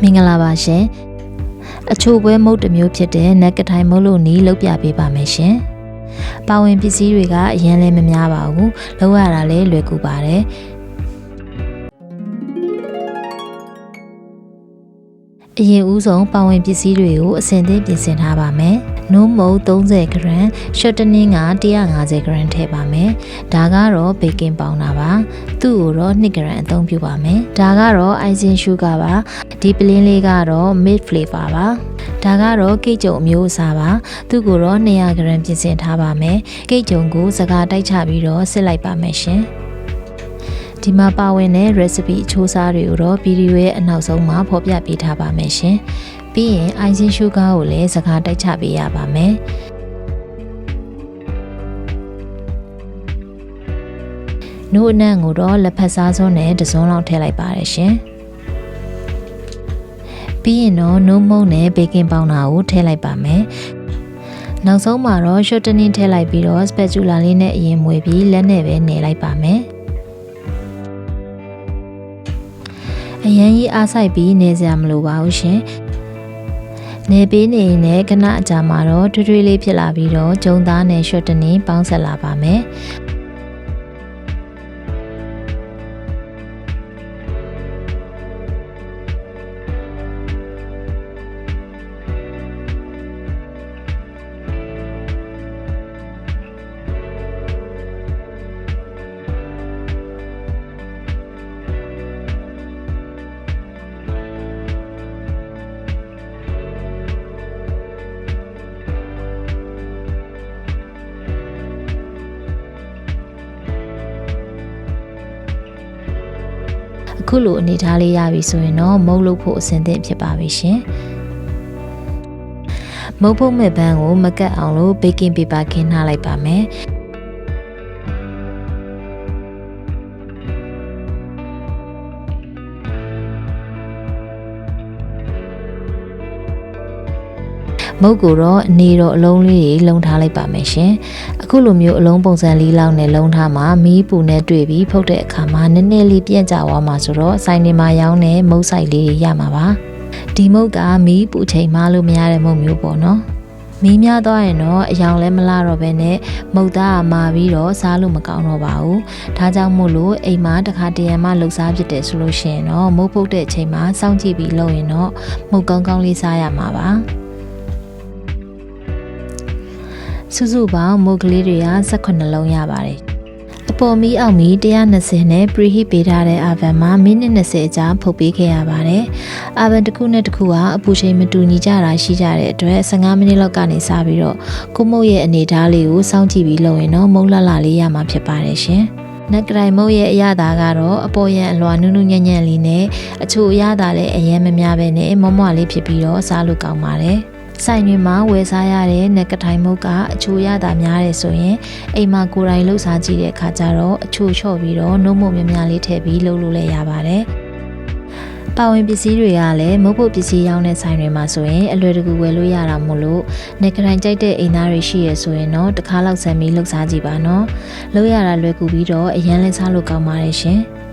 မင်္ဂလာပါရှင်အချိုပွဲမုတ်တစ်မျိုးဖြစ်တဲ့နက်ကထိုင်မုတ်လို့နီးလောက်ပြပေးပါမယ်ရှင်ပါဝင်ပစ္စည်းတွေကအရင်လည်းမများပါဘူးလောက်ရတာလည်းလွယ်ကူပါတယ် အရင်ဦးဆုံးပါဝင်ပစ္စည်းတွေကိုအစင်သင့်ပြင်ဆင်ထားပါမယ်။နိုးမုတ်30 gram ရှော့တနင်းက150 gram ထည့်ပါမယ်။ဒါကတော့ဘေကင်ပေါင်တာပါ။သူ့ကိုတော့2 gram အသုံးပြုပါမယ်။ဒါကတော့ icing sugar ပါ။ဒီပလင်းလေးကတော့ mid flavor ပါ။ဒါကတော့ကိတ်ကြုံအမျိုးအစားပါ။သူ့ကိုတော့200 gram ပြင်ဆင်ထားပါမယ်။ကိတ်ကြုံကိုစကားတိုက်ချပြီးတော့စစ်လိုက်ပါမယ်ရှင်။ ဒီမှာပါဝင်တဲ့ recipe အချိုးစားတွေကိုတော့ဗီဒီယိုရဲ့အနောက်ဆုံးမှာဖော်ပြပေးထားပါမယ်ရှင်။ပြီးရင် icing sugar ကိုလည်းစကားတိုက်ချပေးရပါမယ်။နို့အနံ့ကိုတော့လက်ဖက်စားစွန်းနဲ့တစ်စုံလောက်ထည့်လိုက်ပါတယ်ရှင်။ပြီးရင်တော့နို့မုံနဲ့ဘေကင်ပေါင်တာကိုထည့်လိုက်ပါမယ်။နောက်ဆုံးမှာတော့ shortening ထည့်လိုက်ပြီးတော့ spatula လေးနဲ့အရင်မွေပြီးလက်နဲ့ပဲနေလိုက်ပါမယ်။ အရန်ကြီးအားဆိုင်ပြီးနေစရာမလိုပါဘူးရှင်။နေပေးနေရင်လည်းခဏအကြာမှာတော့ထွေးထွေးလေးဖြစ်လာပြီးတော့ဂျုံသားနဲ့ရှော့တနီပေါင်းဆက်လာပါမယ်။ အခုလိုအနေထားလေးရပြီဆိုရင်တော့မုတ်လို့ဖို့အဆင်သင့်ဖြစ်ပါပြီရှင်မုတ်ဖို့မဲ့ပန်းကိုမကတ်အောင်လို့ဘေကင်ပေပါခင်းထားလိုက်ပါမယ် မုတ်ကိုတော့အနေတော့အလုံးလေးတွေလုံထားလိုက်ပါမယ်ရှင်အခုလိုမျိုးအလုံးပုံစံလေးလောက်နဲ့လုံထားမှာမီးပူနဲ့တွေ့ပြီးဖုတ်တဲ့အခါမှာနည်းနည်းလေးပြန့်ကျသွားမှာဆိုတော့ဆိုင်နေမှာရောင်းတဲ့မုတ်ဆိုင်လေးတွေရမှာပါဒီမုတ်ကမီးပူချိန်မှလို့မရတဲ့မုတ်မျိုးပေါ့နော်မီးများသွားရင်တော့အယောင်လည်းမလာတော့ဘဲနဲ့မုတ်သားကမာပြီးတော့စားလို့မကောင်းတော့ပါဘူး။ဒါကြောင့်မို့လို့အိမ်မှာတစ်ခါတရံမှလှုပ်စားဖြစ်တယ်ဆိုလို့ရှိရင်တော့မုတ်ပုတ်တဲ့အချိန်မှာစောင့်ကြည့်ပြီးလုပ်ရင်တော့မုတ်ကောင်းကောင်းလေးစားရမှာပါ။ စုစုပေါင်းမုတ်ကလေးတွေက18လုံးရပါတယ်။အပေါ်မီးအောက်မီး120နဲ့ preheat ပေးထားတဲ့ oven မှာမိနစ်20အကြာဖုတ်ပေးခဲ့ရပါတယ်။ oven တစ်ခုနဲ့တစ်ခုကအပူချိန်မတူညီကြတာရှိကြတဲ့အတွက်15မိနစ်လောက်ကနေစပြီးတော့ကိုမုတ်ရဲ့အနေအထားလေးကိုစောင့်ကြည့်ပြီးလုပ်ရင်တော့မုတ်လှလှလေးရမှာဖြစ်ပါတယ်ရှင်။နက်ကတိုင်မုတ်ရဲ့အရသာကတော့အပေါ်ရန်အလွာနုနုညံ့ညံ့လေးနဲ့အချိုအရသာလည်းအရင်မများပဲနဲ့မွမွလေးဖြစ်ပြီးတော့စားလို့ကောင်းပါတယ်။ ဆိုင်တွေမှာဝယ်စားရတဲ့နက်ကထိုင်မုတ်ကအချိုရတာများတယ်ဆိုရင်အိမ်မှာကိုယ်တိုင်လှုပ်ရှားကြည့်တဲ့အခါကျတော့အချိုလျှော့ပြီးတော့နှုတ်မုတ်များများလေးထည့်ပြီးလှုပ်လို့လည်းရပါတယ်။ပါဝင်ပစ္စည်းတွေကလည်းမုတ်ဖို့ပစ္စည်းရောင်းတဲ့ဆိုင်တွေမှာဆိုရင်အလွယ်တကူဝယ်လို့ရတာမို့လို့နက်ကထိုင်ကြိုက်တဲ့အိမ်သားတွေရှိရဆိုရင်တော့တစ်ခါလောက်ဆံပြီးလှုပ်ရှားကြည့်ပါနော်။လှုပ်ရတာလွယ်ကူပြီးတော့အရန်လဲစားလို့ကောင်းပါတယ်ရှင်။